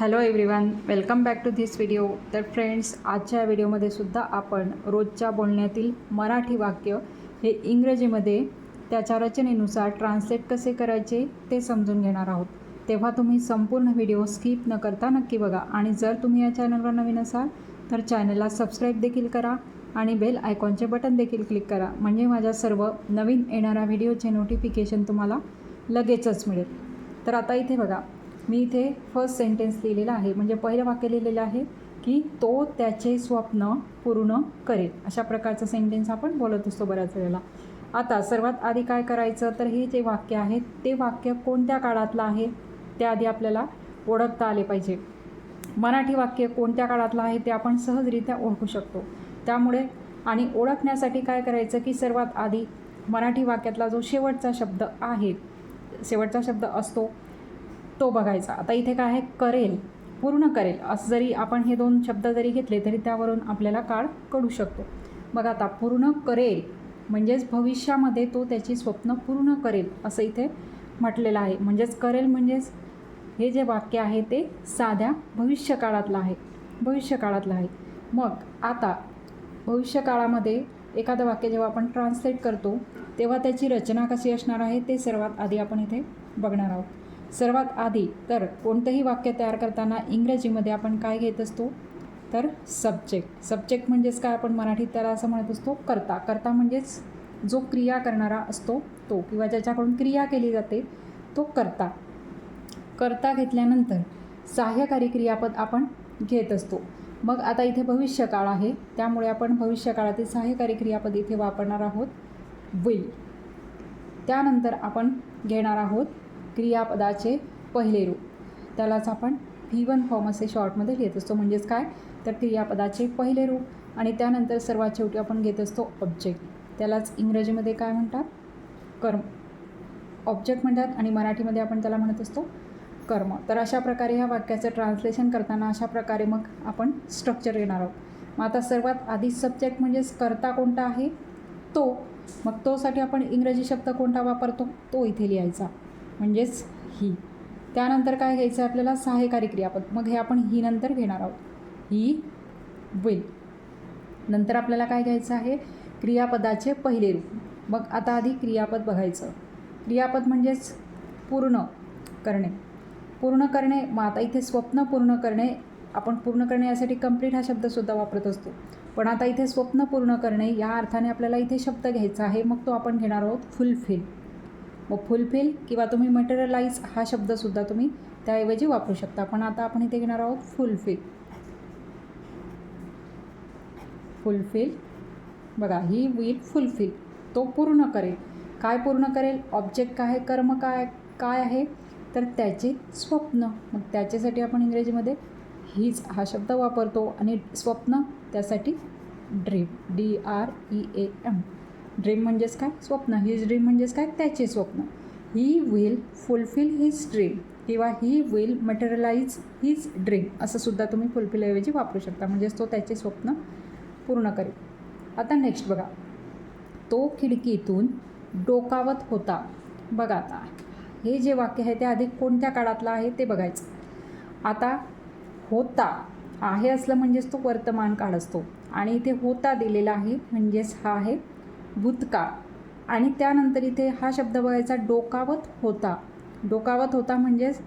Hello everyone welcome back to this video तर friends आजच्या व्हिडिओमध्ये सुद्धा आपण रोजच्या बोलण्यातील मराठी वाक्य हे इंग्रजीमध्ये त्याच्या रचनेनुसार ट्रान्सलेट कसे करायचे ते समजून घेणार आहोत. तेव्हा तुम्ही संपूर्ण व्हिडिओ स्किप न करता नक्की बघा. आणि जर तुम्ही या चॅनलवर नवीन असाल तर चॅनलला सबस्क्राईब देखील करा आणि बेल आयकॉनचे बटन देखील क्लिक करा. म्हणजे माझ्या सर्व नवीन येणाऱ्या व्हिडिओचे नोटिफिकेशन तुम्हाला लगेचच मिळेल. तर आता इथे बघा. मी इथे फर्स्ट सेंटेन्स लिहिलेला आहे. म्हणजे पहिलं वाक्य लिहिलेलं आहे की तो त्याचे स्वप्न पूर्ण करेल. अशा प्रकारचं सेंटेन्स आपण बोलत असतो बऱ्याच वेळेला. आता सर्वात आधी काय करायचं? तर हे जे वाक्य आहे ते वाक्य कोणत्या काळातलं आहे? ते आधी आपल्याला ओळखता आले पाहिजे. मराठी वाक्य कोणत्या काळातलं आहे ते आपण सहजरित्या ओळखू शकतो. त्यामुळे आणि ओळखण्यासाठी काय करायचं की सर्वात आधी मराठी वाक्यातला जो शेवटचा शब्द आहे शेवटचा शब्द असतो तो बघायचा. आता इथे काय आहे? करेल. पूर्ण करेल. असं जरी आपण हे दोन शब्द जरी घेतले तरी त्यावरून आपल्याला काळ कळू शकतो. मग आता पूर्ण करेल. म्हणजेच भविष्यामध्ये तो त्याची स्वप्न पूर्ण करेल असं इथे म्हटलेलं आहे. म्हणजेच करेल म्हणजेच हे जे वाक्य आहे ते साध्या भविष्यकाळातलं आहे. भविष्यकाळातलं आहे. मग आता भविष्यकाळामध्ये एखादं वाक्य जेव्हा आपण ट्रान्सलेट करतो तेव्हा त्याची रचना कशी असणार आहे ते सर्वात आधी आपण इथे बघणार आहोत. सर्वात आधी तर कोणतंही वाक्य तयार करताना इंग्रजीमध्ये आपण काय घेत असतो? तर सब्जेक्ट सब्जेक्ट म्हणजेच काय? आपण मराठीत त्याला असं म्हणत असतो करता. करता म्हणजेच जो क्रिया करणारा असतो तो. किंवा ज्याच्याकडून क्रिया केली जाते तो करता. करता घेतल्यानंतर सहाय्यकारी क्रियापद आपण घेत असतो. मग आता इथे भविष्यकाळ आहे. त्यामुळे आपण भविष्यकाळातील सहाय्यकारी क्रियापद इथे वापरणार आहोत विल त्यानंतर आपण घेणार आहोत क्रियापदाचे पहिले रूप. त्यालाच आपण व्ही वन फॉर्म असे शॉर्टमध्ये घेत असतो. म्हणजेच काय? तर क्रियापदाचे पहिले रूप आणि त्यानंतर सर्वात शेवटी आपण घेत असतो ऑब्जेक्ट त्यालाच इंग्रजीमध्ये काय म्हणतात? कर्म. ऑब्जेक्ट म्हणतात आणि मराठीमध्ये आपण त्याला म्हणत असतो कर्म. तर अशा प्रकारे ह्या वाक्याचं ट्रान्सलेशन करताना अशा प्रकारे मग आपण स्ट्रक्चर येणार आहोत. मग आता सर्वात आधी सब्जेक्ट म्हणजेच कर्ता कोणता आहे? तो. मग तोसाठी आपण इंग्रजी शब्द कोणता वापरतो? तो इथे लिहायचा. म्हणजेच ही. त्यानंतर काय घ्यायचं आहे आपल्याला? सहाय्यकारी क्रियापद मग हे आपण ही नंतर घेणार आहोत. ही विल नंतर आपल्याला काय घ्यायचं आहे? क्रियापदाचे पहिले रूप. मग आता आधी क्रियापद बघायचं. क्रियापद म्हणजेच पूर्ण करणे. पूर्ण करणे मग आता इथे स्वप्न पूर्ण करणे. आपण पूर्ण करणे यासाठी कंप्लीट हा शब्दसुद्धा वापरत असतो. पण आता इथे स्वप्न पूर्ण करणे या अर्थाने आपल्याला इथे शब्द घ्यायचा आहे. मग तो आपण घेणार आहोत फुलफिल मग फुलफिल किंवा तुम्ही मटेरियलाइज हा शब्दसुद्धा तुम्ही त्याऐवजी वापरू शकता. पण आता आपण इथे घेणार आहोत फुलफिल फुलफिल बघा ही विल फुलफिल तो पूर्ण करेल. काय पूर्ण करेल? ऑब्जेक्ट काय आहे? कर्म काय काय आहे? तर त्याचे स्वप्न. मग त्याच्यासाठी आपण इंग्रजीमध्ये हीच हा शब्द वापरतो आणि स्वप्न त्यासाठी dream D R E A M dream म्हणजेच काय? स्वप्न. हिज ड्रीम म्हणजेच काय? त्याचे स्वप्न. He will fulfil his dream किंवा he will materialise his dream असं सुद्धा तुम्ही फुलफिलऐवजी वापरू शकता. म्हणजेच तो त्याचे स्वप्न पूर्ण करेल. आता नेक्स्ट बघा. तो खिडकीतून डोकावत होता. बघा आता. हे जे वाक्य आहे ते आधी कोणत्या काळातलं आहे ते बघायचं. आता होता. आहे असलं म्हणजेच तो वर्तमान काळ असतो. आणि इथे होता दिलेला आहे म्हणजेच हा आहे भूतकाळ. आणि त्यानंतर इथे हा शब्द बघायचा डोकावत होता. डोकावत होता म्हणजेच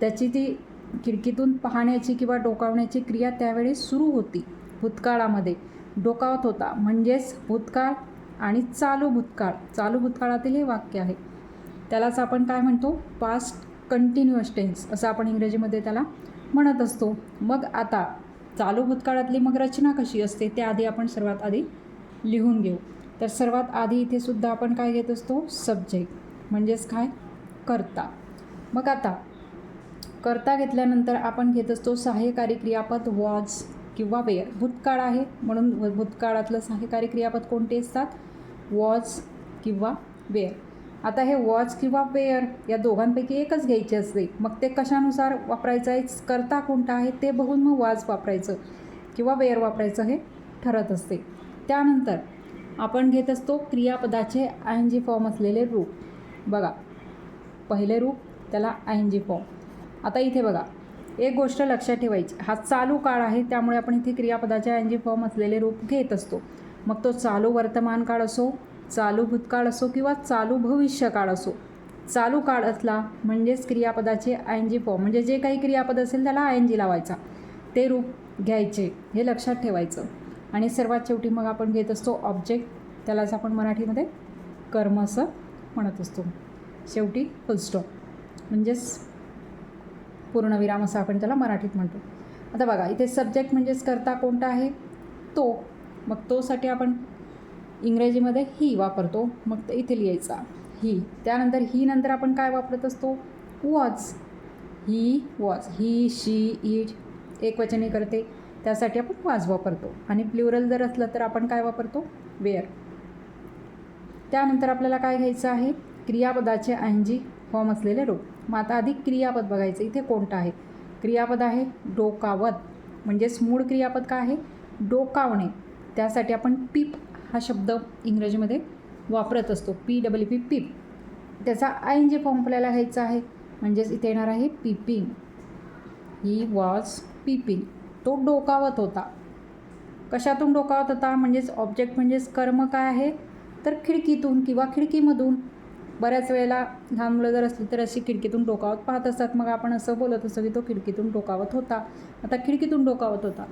त्याची ती खिडकीतून पाहण्याची किंवा डोकावण्याची क्रिया त्यावेळी सुरू होती भूतकाळामध्ये. डोकावत होता म्हणजेच भूतकाळ आणि चालू भूतकाळ. चालू भूतकाळातील हे वाक्य आहे. त्यालाच आपण काय म्हणतो? पास्ट कंटिन्युअस टेन्स असं आपण इंग्रजीमध्ये त्याला म्हणत असतो. मग आता चालू भूतकाळातली मग रचना कशी असते? ते आधी आपण सर्वात आधी लिहून घेऊ. तर सर्वात आधी इथे सुद्धा आपण काय घेत असतो? सब्जेक्ट म्हणजेच काय? करता. मग आता करता घेतल्यानंतर आपण घेत असतो सहाय्यकारी क्रियापद वॉज किंवा वेअर भूतकाळ आहे म्हणून भूतकाळातलं सहाय्यकारी क्रियापद कोणते असतात? वॉज किंवा वेअर आता हे वॉच किंवा वेअर या दोघांपैकी एकच घ्यायचे असते. मग ते कशानुसार वापरायचं आहे करता कोणता आहे? ते बघून मग वॉच वापरायचं. किंवा वेअर वापरायचं हे ठरत असते. त्यानंतर आपण घेत असतो क्रियापदाचे आय एन जी फॉर्म असलेले रूप. बघा पहिले रूप त्याला आय एन जी फॉर्म आता इथे बघा एक गोष्ट लक्षात ठेवायची. हा चालू काळ आहे त्यामुळे आपण इथे क्रियापदाचे आय एन जी फॉर्म असलेले रूप घेत असतो. मग तो चालू वर्तमान काळ असो चालू भूतकाळ असो किंवा चालू भविष्य काळ असो. चालू काळ असला म्हणजेच क्रियापदाचे आय एन जी फॉर्म म्हणजे जे काही क्रियापद असेल त्याला आय एन जी लावायचा. ते रूप घ्यायचे हे लक्षात ठेवायचं. आणि सर्वात शेवटी मग आपण घेत असतो ऑब्जेक्ट त्यालाच आपण मराठीमध्ये कर्म असं म्हणत असतो. शेवटी फुलस्टॉप म्हणजेच पूर्णविराम असं आपण त्याला मराठीत म्हणतो. आता बघा इथे सब्जेक्ट म्हणजेच करता कोणता आहे? तो. मग तोसाठी आपण इंग्रजीमध्ये ही वापरतो. मग ते इथे लिहायचा. ही त्यानंतर ही नंतर आपण काय वापरत असतो? Was he was he she it एकवचनी करते. त्यासाठी आपण वाज वापरतो. आणि प्ल्युरल जर असलं तर आपण काय वापरतो? वेअर. त्यानंतर आपल्याला काय घ्यायचं आहे? क्रियापदाचे ऐंजी फॉर्म असलेले रूप मग आता आधी क्रियापद बघायचं. इथे कोणतं आहे? क्रियापद आहे डोकावत म्हणजेच मूळ क्रियापद काय आहे? डोकावणे. त्यासाठी आपण पीप हा शब्द इंग्रजीमध्ये वापरत असतो. P W P peep. त्याचा आय एन जी फॉर्म आपल्याला घ्यायचा आहे. म्हणजेच इथे येणार आहे पीपिंग. ही वॉज पीपिंग तो डोकावत होता. कशातून डोकावत होता? म्हणजेच ऑब्जेक्ट म्हणजेच कर्म काय आहे? तर खिडकीतून किंवा खिडकीमधून. बऱ्याच वेळेला लहान मुलं जर असली तर अशी खिडकीतून डोकावत पाहत असतात. मग आपण असं बोलत असतो की तो खिडकीतून डोकावत होता. आता खिडकीतून डोकावत होता.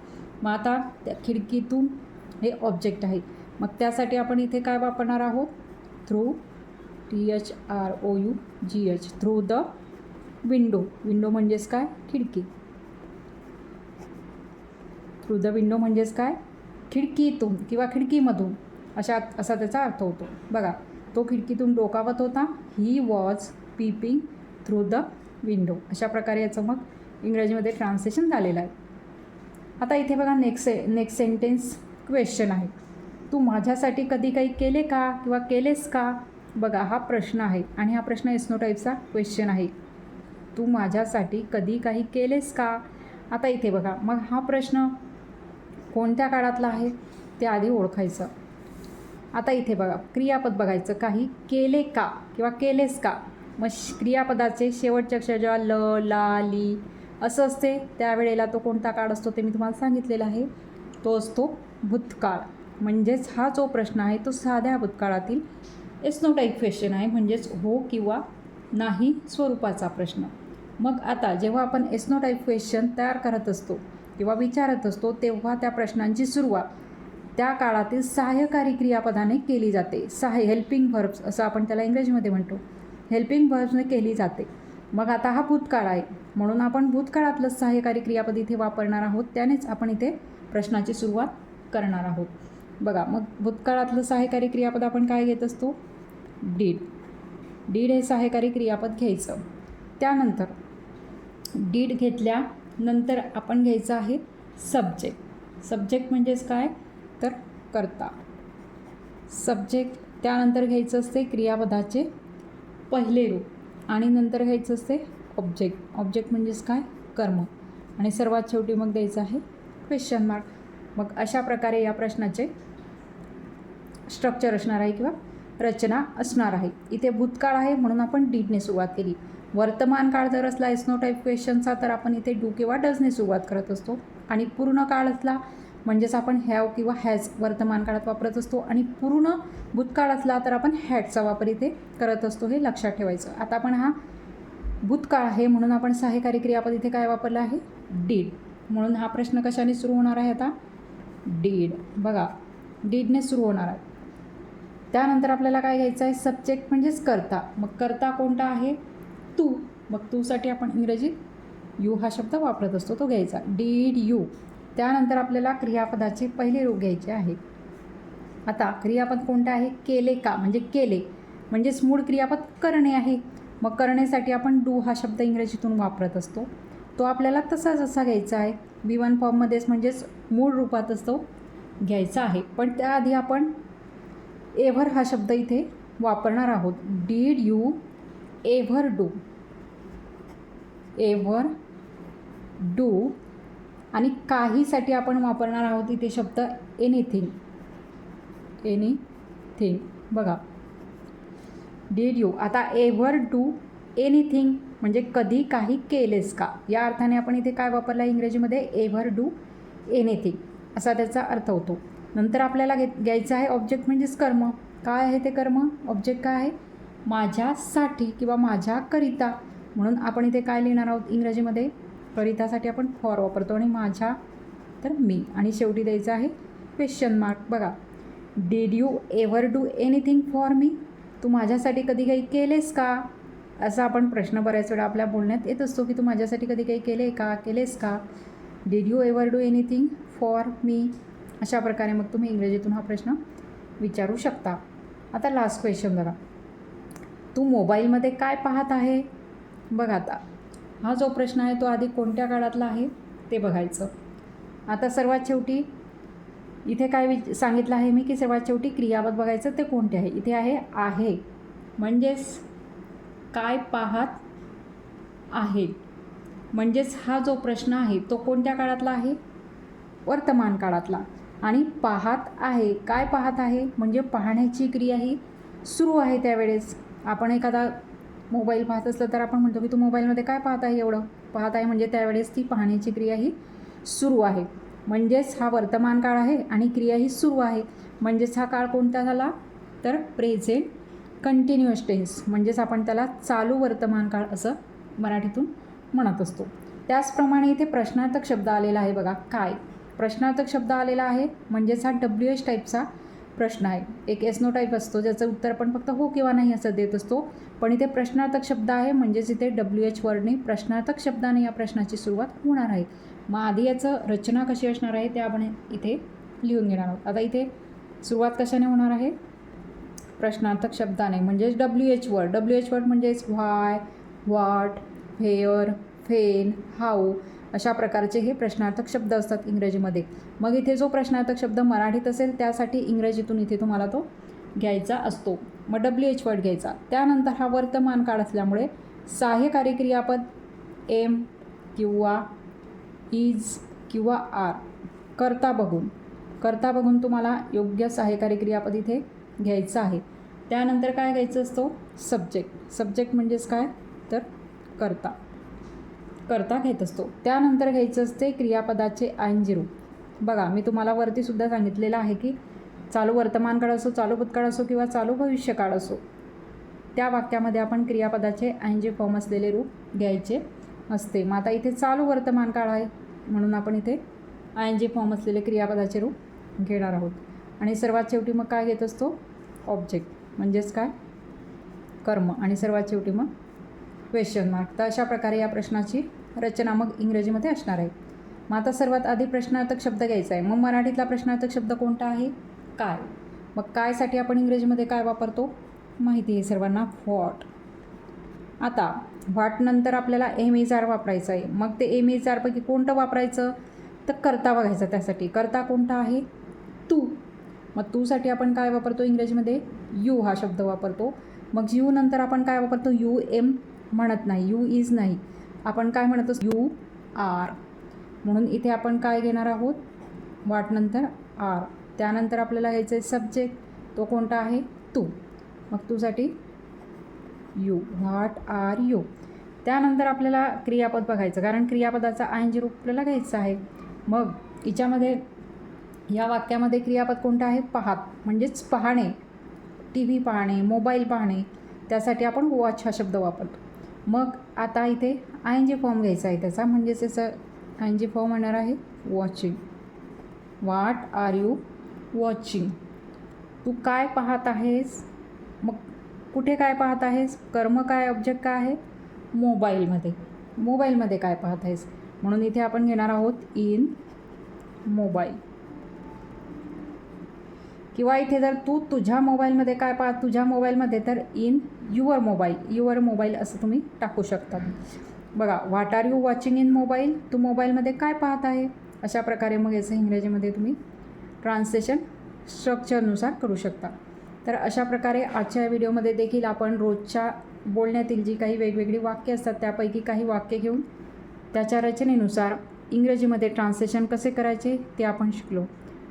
मग आता त्या खिडकीतून हे ऑब्जेक्ट आहे. मग त्यासाठी आपण इथे काय वापरणार आहोत? Through T H R O U G H through the window window म्हणजेच काय? खिडकी. थ्रू द विंडो म्हणजेच काय? खिडकीतून किंवा खिडकीमधून. अशा असा त्याचा अर्थ होतो. बघा तो खिडकीतून डोकावत होता. He was peeping through the window अशा प्रकारे याचं मग इंग्रजीमध्ये ट्रान्सलेशन झालेलं आहे. आता इथे बघा नेक्स्ट नेक्स्ट सेंटेन्स क्वेश्चन आहे. तू माझ्यासाठी कधी काही केले का किंवा केलेस का? बघा हा प्रश्न आहे. आणि हा प्रश्न एस्नो टाईपचा क्वेश्चन आहे. तू माझ्यासाठी कधी काही केलेस का? आता इथे बघा मग हा प्रश्न कोणत्या काळातला आहे ते आधी ओळखायचं. आता इथे बघा क्रियापद बघायचं. काही केले का किंवा केलेस का? मग श- क्रियापदाचे शेवटचे अक्षर जेव्हा ल ला ली असं असते त्यावेळेला तो कोणता काळ असतो ते मी तुम्हाला सांगितलेलं आहे. तो असतो भूतकाळ. म्हणजेच हा जो प्रश्न आहे तो साध्या भूतकाळातील एस्नो टाईप क्वेश्चन आहे. म्हणजेच हो किंवा नाही स्वरूपाचा प्रश्न. मग आता जेव्हा आपण एस्नो टाईप क्वेश्चन तयार करत असतो किंवा विचारत असतो तेव्हा त्या प्रश्नांची सुरुवात. त्या काळातील सहाय्यकारी क्रियापदाने केली जाते. सहाय्य हेल्पिंग व्हर्ब्स असं आपण त्याला इंग्रजीमध्ये म्हणतो. हेल्पिंग व्हर्ब्सने केली जाते. मग आता हा भूतकाळ आहे. म्हणून आपण भूतकाळातलं सहाय्यकारी क्रियापद इथे वापरणार आहोत. त्यानेच आपण इथे प्रश्नाची सुरुवात करणार आहोत. बघा मग भूतकाळातलं सहाय्यकारी क्रियापद आपण काय घेत असतो? डीड डीड हे सहाय्यकारी क्रियापद घ्यायचं. त्यानंतर डीड घेतल्या नंतर आपण घ्यायचं आहे सब्जेक्ट सब्जेक्ट म्हणजेच काय? तर करता. सब्जेक्ट त्यानंतर घ्यायचं असते क्रियापदाचे पहिले रूप आणि नंतर घ्यायचं असते ऑब्जेक्ट ऑब्जेक्ट म्हणजेच काय? कर्म. आणि सर्वात शेवटी मग द्यायचं आहे क्वेश्चन मार्क मग अशा प्रकारे या प्रश्नाचे स्ट्रक्चर असणार आहे किंवा रचना असणार आहे. इथे भूतकाळ आहे म्हणून आपण डीडने सुरुवात केली. वर्तमान काळ जर असला एस्नो टाईप क्वेश्चनचा तर आपण इथे डू किंवा डजने सुरुवात करत असतो. आणि पूर्ण काळ असला म्हणजेच आपण हॅव किंवा हॅज वर्तमान काळात वापरत असतो. आणि पूर्ण भूतकाळ असला तर आपण हॅडचा वापर इथे करत असतो हे लक्षात ठेवायचं. आता आपण हा भूतकाळ आहे म्हणून आपण सहाय्यकारी क्रियापद इथे काय वापरलं आहे? डीड म्हणून हा प्रश्न कशाने सुरू होणार आहे आता? डीड बघा डीडने सुरू होणार आहे. त्यानंतर आपल्याला काय घ्यायचं आहे? सब्जेक्ट म्हणजेच करता. मग करता कोणता आहे? तू मग तूसाठी आपण इंग्रजीत यू हा शब्द वापरत असतो तो घ्यायचा. डीड यू त्यानंतर आपल्याला क्रियापदाचे पहिले रूप घ्यायचे आहे. आता क्रियापद कोणतं आहे? केले का? म्हणजे केले. म्हणजेच मूळ क्रियापद करणे आहे. मग करण्यासाठी आपण डू हा शब्द इंग्रजीतून वापरत असतो. तो आपल्याला तसा जसा घ्यायचा आहे. बी वन फॉर्ममध्येच म्हणजेच मूळ रूपात असतो घ्यायचा आहे. पण त्याआधी आपण एव्हर हा शब्द इथे वापरणार आहोत. Did you ever do. Ever do. आणि काहीसाठी आपण वापरणार आहोत इथे शब्द एनिथिंग एनिथिंग बघा. डीड यू आता एव्हर डू एनिथिंग म्हणजे कधी काही केलेस का? या अर्थाने आपण इथे काय वापरला इंग्रजीमध्ये? एव्हर डू एनिथिंग असा त्याचा अर्थ होतो. नंतर आपल्याला घे घ्यायचं आहे ऑब्जेक्ट म्हणजेच कर्म. काय आहे ते कर्म? ऑब्जेक्ट काय आहे? माझ्यासाठी किंवा माझ्याकरिता म्हणून आपण इथे काय लिहिणार आहोत इंग्रजीमध्ये? करितासाठी आपण फॉर वापरतो आणि माझ्या तर मी. आणि शेवटी द्यायचं आहे क्वेश्चन मार्क बघा. Did you ever do anything for me तू माझ्यासाठी कधी काही केलेस का? असा आपण प्रश्न बऱ्याच वेळा आपल्या बोलण्यात येत असतो की तू माझ्यासाठी कधी काही केले का? केलेस का? Did you ever do anything for me अशा प्रकारे मग तुम्ही इंग्रजीतून हा प्रश्न विचारू शकता. आता लास्ट क्वेश्चन बघा. तू मोबाईलमध्ये काय पाहत आहे? बघा आता. हा जो प्रश्न आहे तो आधी कोणत्या काळातला आहे ते बघायचं. आता सर्वात शेवटी इथे काय वि सांगितलं आहे मी की सर्वात शेवटी क्रियापद बघायचं ते कोणते आहे? इथे आहे आहे. म्हणजेच काय पाहत आहे? म्हणजेच हा जो प्रश्न आहे तो कोणत्या काळातला आहे? वर्तमान काळातला. आणि पाहत आहे काय पाहत आहे? म्हणजे पाहण्याची क्रिया ही सुरू आहे त्यावेळेस. आपण एखादा मोबाईल पाहत असलं तर आपण म्हणतो की तू मोबाईलमध्ये काय पाहत आहे एवढं? पाहत आहे म्हणजे त्यावेळेस ती पाहण्याची क्रिया ही सुरू आहे. म्हणजेच हा वर्तमान काळ आहे आणि क्रिया ही सुरू आहे. म्हणजेच हा काळ कोणता झाला? तर प्रेझेंट कंटिन्युअस टेन्स. म्हणजेच आपण त्याला चालू वर्तमान काळ असं मराठीतून म्हणत असतो. त्याचप्रमाणे इथे प्रश्नार्थक शब्द आलेला आहे बघा. काय? प्रश्नार्थक शब्द आलेला आहे म्हणजेच हा डब्ल्यू एच टाईपचा प्रश्न आहे. एक एस नो टाईप असतो ज्याचं उत्तर आपण फक्त हो किंवा नाही असं देत असतो. पण इथे प्रश्नार्थक शब्द आहे म्हणजेच इथे डब्ल्यू एच वर्डने प्रश्नार्थक शब्दाने या प्रश्नाची सुरुवात होणार आहे. मग आधी याचं रचना कशी असणार आहे ते आपण इथे लिहून घेणार आहोत. आता इथे सुरुवात कशाने होणार आहे? प्रश्नार्थक शब्दाने म्हणजेच W H word. W H word म्हणजेच why what where when how अशा प्रकारचे हे प्रश्नार्थक शब्द असतात इंग्रजीमध्ये. मग इथे जो प्रश्नार्थक शब्द मराठीत असेल त्यासाठी इंग्रजीतून इथे तुम्हाला तो घ्यायचा असतो. मग डब्ल्यू एच वर्ड घ्यायचा. त्यानंतर हा वर्तमान काळ असल्यामुळे सहाय्यकारी क्रियापद एम किंवा इज किंवा आर करता बघून करता बघून तुम्हाला योग्य सहाय्यकारी क्रियापद इथे घ्यायचं आहे. त्यानंतर काय घ्यायचं असतो? सब्जेक्ट सब्जेक्ट म्हणजेच काय? तर करता. करता घेत असतो. त्यानंतर घ्यायचं असते क्रियापदाचे आयन रूप बघा मी तुम्हाला वरतीसुद्धा सांगितलेलं आहे की चालू वर्तमान काळ असो चालू भूतकाळ असो किंवा चालू भविष्यकाळ असो त्या वाक्यामध्ये आपण क्रियापदाचे ऐंजी फॉर्म असलेले रूप घ्यायचे असते. मग आता इथे चालू वर्तमान काळ आहे म्हणून आपण इथे आय जी फॉर्म असलेले क्रियापदाचे रूप घेणार आहोत. आणि सर्वात शेवटी मग काय घेत असतो? ऑब्जेक्ट. म्हणजेच काय? कर्म. आणि सर्वात शेवटी मग क्वेश्चन मार्क तर अशा प्रकारे या प्रश्नाची रचना मग इंग्रजीमध्ये असणार आहे. मग आता सर्वात आधी प्रश्नार्थक शब्द घ्यायचा आहे. मग मराठीतला प्रश्नार्थक शब्द कोणता आहे? काय. मग कायसाठी आपण इंग्रजीमध्ये काय वापरतो? माहिती आहे सर्वांना. व्हॉट आता व्हॉटनंतर आपल्याला एम इज आर वापरायचं आहे. मग ते एम इज आरपैकी कोणतं वापरायचं? तर करता बघायचं त्यासाठी. करता कोणता आहे? तू. मग तूसाठी आपण काय वापरतो? इंग्रजीमध्ये यू हा शब्द वापरतो. मग यू नंतर आपण काय वापरतो? यू एम म्हणत नाही. यू इज नाही. आपण काय म्हणत असतो? You are. म्हणून इथे आपण काय घेणार आहोत? वाटनंतर आर. त्यानंतर आपल्याला घ्यायचं आहे सब्जेक्ट. तो कोणता आहे? तू. मग तूसाठी यू. What are you? त्यानंतर आपल्याला क्रियापद बघायचं. कारण क्रियापदाचा आय जी रूप आपल्याला घ्यायचं आहे. मग हिच्यामध्ये या वाक्यामध्ये क्रियापद कोणतं आहे? पाहात. म्हणजेच पाहणे. टी व्ही पाहणे मोबाईल पाहणे. त्यासाठी आपण वॉच हा शब्द वापरतो. मग आता इथे आय एन जी फॉर्म घ्यायचा आहे त्याचा. म्हणजेच त्याचा आय एन जी फॉर्म होणार आहे watching. What are you watching तू काय पाहत आहेस? मग कुठे काय पाहत आहेस? कर्म काय ऑब्जेक्ट काय आहे? मोबाईलमध्ये. मोबाईलमध्ये काय पाहत आहेस? म्हणून इथे आपण घेणार आहोत इन मोबाईल. किंवा इथे जर तू तुझ्या मोबाईलमध्ये काय पा तुझ्या मोबाईलमध्ये तर in your mobile your mobile असं तुम्ही टाकू शकता बघा what are you watching in mobile तू मोबाईलमध्ये काय पाहत आहे? अशा प्रकारे मग याचं इंग्रजीमध्ये तुम्ही ट्रान्सलेशन स्ट्रक्चरनुसार करू शकता. तर अशा प्रकारे आजच्या व्हिडिओमध्ये देखील आपण रोजच्या बोलण्यातील जी काही वेगवेगळी वाक्य असतात त्यापैकी काही वाक्य घेऊन त्याच्या रचनेनुसार इंग्रजीमध्ये ट्रान्सलेशन कसे करायचे ते आपण शिकलो.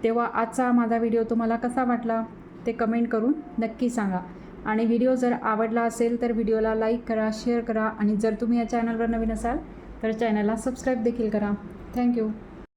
तेव्हा आजचा माझा व्हिडिओ तुम्हाला कसा वाटला ते कमेंट करून नक्की सांगा. आणि व्हिडिओ जर आवडला असेल तर व्हिडिओला लाईक करा शेअर करा आणि जर तुम्ही या चॅनलवर नवीन असाल तर चॅनलला सबस्क्राईब देखील करा. थँक्यू